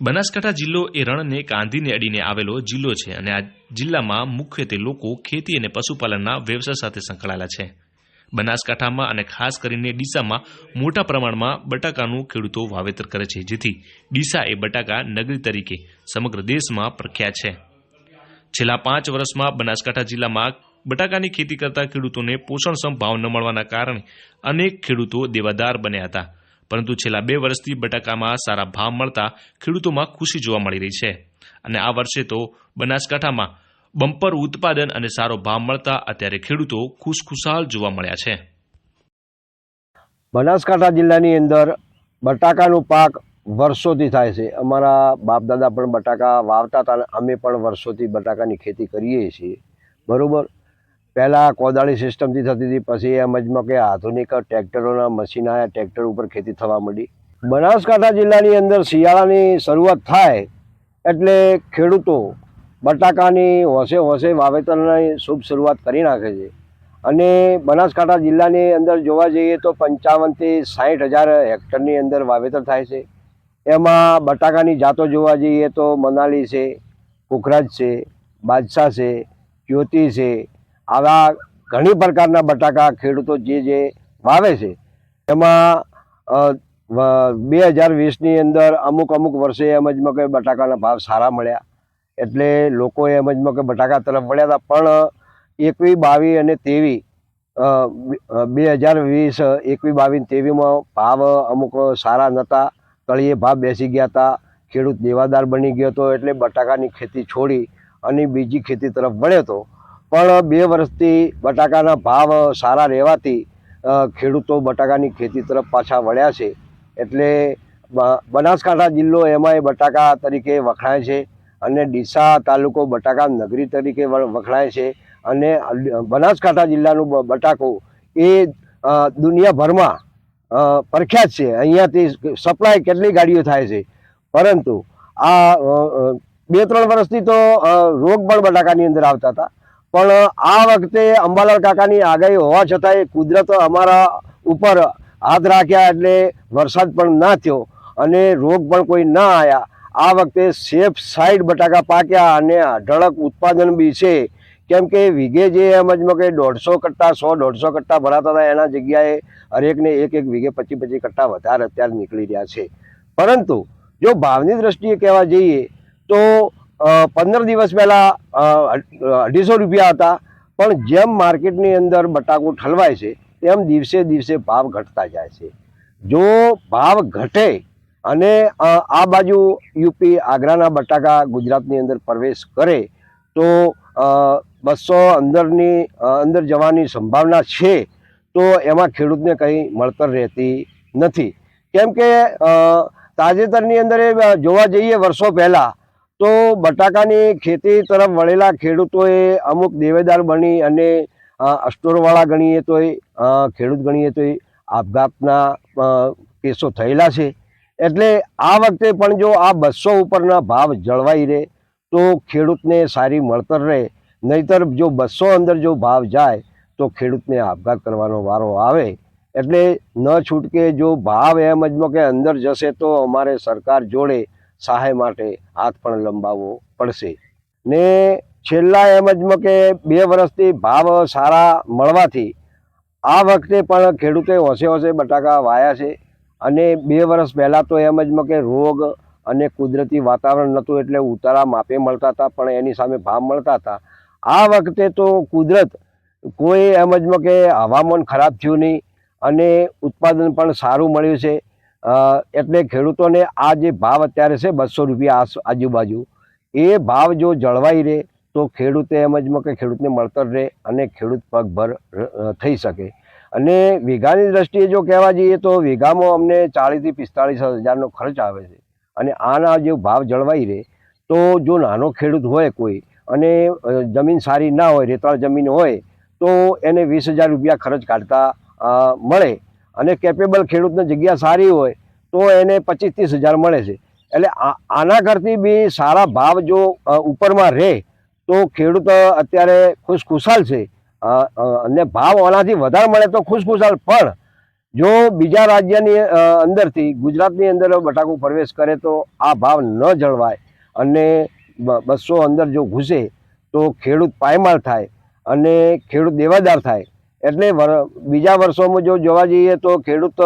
બનાસકાંઠા જિલ્લો એ રણને કાંધીને અડીને આવેલો જિલ્લો છે અને આ જિલ્લામાં મુખ્યત્વે લોકો ખેતી અને પશુપાલનના વ્યવસાય સાથે સંકળાયેલા છે. બનાસકાંઠામાં અને ખાસ કરીને ડીસામાં મોટા પ્રમાણમાં બટાકાનું ખેડૂતો વાવેતર કરે છે, જેથી ડીસા એ બટાકા નગરી તરીકે સમગ્ર દેશમાં પ્રખ્યાત છે. છેલ્લા પાંચ વર્ષમાં બનાસકાંઠા જિલ્લામાં બટાકાની ખેતી કરતા ખેડૂતોને પોષણક્ષમ ભાવ ન મળવાના કારણે અનેક ખેડૂતો દેવાદાર બન્યા હતા. પરંતુ છેલ્લા બે વર્ષથી બટાકામાં સારા ભાવ મળતા ખેડૂતોમાં ખુશી જોવા મળી રહી છે. અને આ વર્ષે તો બનાસકાંઠામાં બમ્પર ઉત્પાદન અને સારો ભાવ મળતા અત્યારે ખેડૂતો ખુશખુશાલ જોવા મળ્યા છે. બનાસકાંઠા જિલ્લાની અંદર બટાકાનો પાક વર્ષોથી થાય છે. અમારા બાપ દાદા પણ બટાકા વાવતા હતા અને અમે પણ વર્ષોથી બટાકાની ખેતી કરીએ છીએ. બરાબર? પહેલાં કોદાળી સિસ્ટમથી થતી હતી, પછી એમ જ કે આધુનિક ટ્રેક્ટરોના મશીન આવ્યા ટ્રેક્ટર ઉપર ખેતી થવા માંડી. બનાસકાંઠા જિલ્લાની અંદર શિયાળાની શરૂઆત થાય એટલે ખેડૂતો બટાકાની હોંશે હોંશે વાવેતરની શુભ શરૂઆત કરી નાખે છે. અને બનાસકાંઠા જિલ્લાની અંદર જોવા જઈએ તો પંચાવનથી સાઠ હજાર હેક્ટરની અંદર વાવેતર થાય છે. એમાં બટાકાની જાતો જોવા જઈએ તો મનાલી છે, કુકરાજ છે, બાદશાહ છે, જ્યોતિ છે આવા ઘણી પ્રકારના બટાકા ખેડૂતો જે જે વાવે છે, એમાં બે હજાર વીસની અંદર અમુક અમુક વર્ષે એમ જ કે બટાકાના ભાવ સારા મળ્યા. એટલે લોકો એમ જ કે બટાકા તરફ વળ્યા હતા. પણ એકવી, બાવી અને તેવી બે હજાર વીસ, એકવી બાવીસ તેવીમાં ભાવ અમુક સારા નહોતા તળીએ ભાવ બેસી ગયા હતા. ખેડૂત દેવાદાર બની ગયો હતો એટલે બટાકાની ખેતી છોડી અને બીજી ખેતી તરફ વળ્યો હતો. પણ બે વર્ષથી બટાકાના ભાવ સારા રહેવાથી ખેડૂતો બટાકાની ખેતી તરફ પાછા વળ્યા છે. એટલે બનાસકાંઠા જિલ્લો એમાંય બટાકા તરીકે વખણાય છે અને ડીસા તાલુકો બટાકા નગરી તરીકે વખણાય છે. અને બનાસકાંઠા જિલ્લાનું બટાકો એ દુનિયાભરમાં પ્રખ્યાત છે. અહીંયાથી સપ્લાય કેટલી ગાડીઓ થાય છે? પરંતુ આ બે ત્રણ વર્ષથી તો રોગ પણ બટાકાની અંદર આવતા હતા. પણ આ વખતે અંબાલાલ કાકાની આગાહી હોવા છતાંય કુદરત અમારા ઉપર હાથ રાખ્યા એટલે વરસાદ પણ ના થયો અને રોગ પણ કોઈ ના આવ્યા આ વખતે સેફ સાઈડ બટાકા પાક્યા અને અઢળક ઉત્પાદન બી છે. કેમ કે વીઘે જે એમ જ કે દોઢસો કટ્ટા, સો દોઢસો કટ્ટા ભરાતા હતા એના જગ્યાએ હરેકને એક એક વીઘે પચીસ પચીસ કટ્ટા વધારે અત્યારે નીકળી રહ્યા છે. પરંતુ જો ભાવની દ્રષ્ટિએ કહેવા જઈએ તો પંદર દિવસ પહેલાં અઢીસો રૂપિયા હતા. પણ જેમ માર્કેટની અંદર બટાકું ઠલવાય છે, તેમ દિવસે દિવસે ભાવ ઘટતા જાય છે. જો ભાવ ઘટે અને આ બાજુ યુપી, આગ્રાના બટાકા ગુજરાતની અંદર પ્રવેશ કરે, તો બસો અંદરની અંદર જવાની સંભાવના છે, તો એમાં ખેડૂતને કંઈ મળતર રહેતી નથી. કેમ કે તાજેતરની અંદર જોવા જઈએ વર્ષો પહેલાં તો બટાકાની ખેતી તરફ વળેલા ખેડૂતોએ અમુક દેવેદાર બની અને અસ્ટોરવાળા સ્ટોરવાળા ગણીએ તોય ખેડૂત ગણીએ તોય આપઘાતના કેસો થયેલા છે. એટલે આ વખતે પણ જો આ બસો ઉપરના ભાવ જળવાઈ રહે તો ખેડૂતને સારી મળતર રહે. નહીતર જો બસો અંદર જો ભાવ જાય તો ખેડૂતને આપઘાત કરવાનો વારો આવે. એટલે ન છૂટકે જો ભાવ એમ જ કે અંદર જશે તો અમારે સરકાર જોડે સહાય માટે હાથ પણ લંબાવવો પડશે. ને છેલ્લા એમ જ કે બે વર્ષથી ભાવ સારા મળવાથી આ વખતે પણ ખેડૂતે હોંશે હોંશે બટાકા વાયા છે અને બે વર્ષ પહેલાં તો એમ જ કે રોગ અને કુદરતી વાતાવરણ નહોતું એટલે ઉતારા માપે મળતા હતા પણ એની સામે ભાવ મળતા હતા. આ વખતે તો કુદરત કોઈ એમ જ કે હવામાન ખરાબ થયું નહીં અને ઉત્પાદન પણ સારું મળ્યું છે. એટલે ખેડૂતોને આ જે ભાવ અત્યારે છે બસો રૂપિયા આજુબાજુ, એ ભાવ જો જળવાઈ રહે, તો ખેડૂતે એમ જ કે ખેડૂતને મળતર રહે અને ખેડૂત પગભર થઈ શકે. અને વીઘાની દ્રષ્ટિએ જો કહેવા જઈએ તો વીઘામાં અમને ચાળીસથી પિસ્તાળીસ હજારનો ખર્ચ આવે છે. અને આના જે ભાવ જળવાઈ રહે, તો જો નાનો ખેડૂત હોય કોઈ અને જમીન સારી ના હોય, રેતાળ જમીન હોય, તો એને વીસ હજાર રૂપિયા ખર્ચ કાઢતા મળે. અને કેપેબલ ખેડૂતની જગ્યા સારી હોય તો એને પચીસ ત્રીસ હજાર મળે છે. એટલે આના કરતી બી સારા ભાવ જો ઉપરમાં રહે તો ખેડૂત અત્યારે ખુશખુશાલ છે. અને ભાવ આનાથી વધારે મળે તો ખુશખુશાલ. પણ જો બીજા રાજ્યની અંદરથી, ગુજરાતની અંદર બટાકું પ્રવેશ કરે તો આ ભાવ ન જળવાય અને બસો અંદર જો ઘૂસે તો ખેડૂત પાયમાલ થાય અને ખેડૂત દેવાદાર થાય. એટલે બીજા વર્ષોમાં જો જોવા જઈએ તો ખેડૂત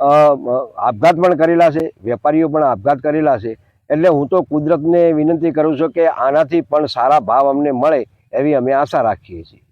આપઘાત પણ કરેલા છે, વેપારીઓ પણ આપઘાત કરેલા છે. એટલે હું તો કુદરતને વિનંતી કરું છું કે આનાથી પણ સારા ભાવ અમને મળે એવી અમે આશા રાખીએ છીએ.